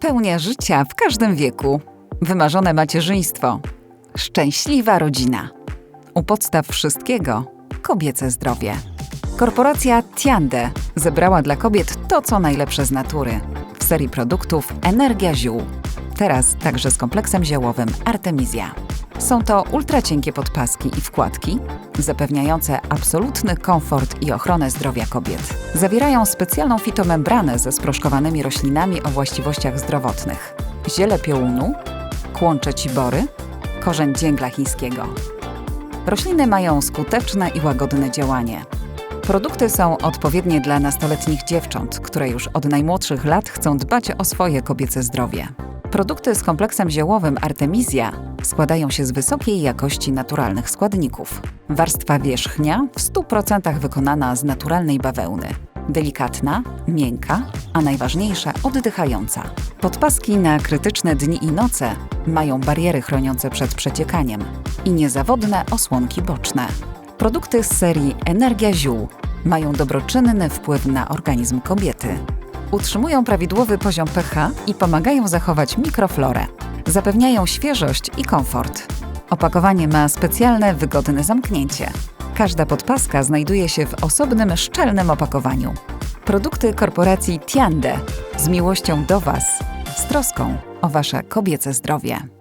Pełnia życia w każdym wieku. Wymarzone macierzyństwo. Szczęśliwa rodzina. U podstaw wszystkiego kobiece zdrowie. Korporacja Tiande zebrała dla kobiet to, co najlepsze z natury. W serii produktów Energia Ziół. Teraz także z kompleksem ziołowym Artemizja. Są to ultracienkie podpaski i wkładki, zapewniające absolutny komfort i ochronę zdrowia kobiet. Zawierają specjalną fitomembranę ze sproszkowanymi roślinami o właściwościach zdrowotnych. Ziele piołunu, kłącze cibory, korzeń dzięgla chińskiego. Rośliny mają skuteczne i łagodne działanie. Produkty są odpowiednie dla nastoletnich dziewcząt, które już od najmłodszych lat chcą dbać o swoje kobiece zdrowie. Produkty z kompleksem ziołowym Artemizja składają się z wysokiej jakości naturalnych składników. Warstwa wierzchnia w 100% wykonana z naturalnej bawełny. Delikatna, miękka, a najważniejsze oddychająca. Podpaski na krytyczne dni i noce mają bariery chroniące przed przeciekaniem i niezawodne osłonki boczne. Produkty z serii Energia Ziół mają dobroczynny wpływ na organizm kobiety. Utrzymują prawidłowy poziom pH i pomagają zachować mikroflorę. Zapewniają świeżość i komfort. Opakowanie ma specjalne, wygodne zamknięcie. Każda podpaska znajduje się w osobnym, szczelnym opakowaniu. Produkty korporacji Tiande z miłością do Was, z troską o Wasze kobiece zdrowie.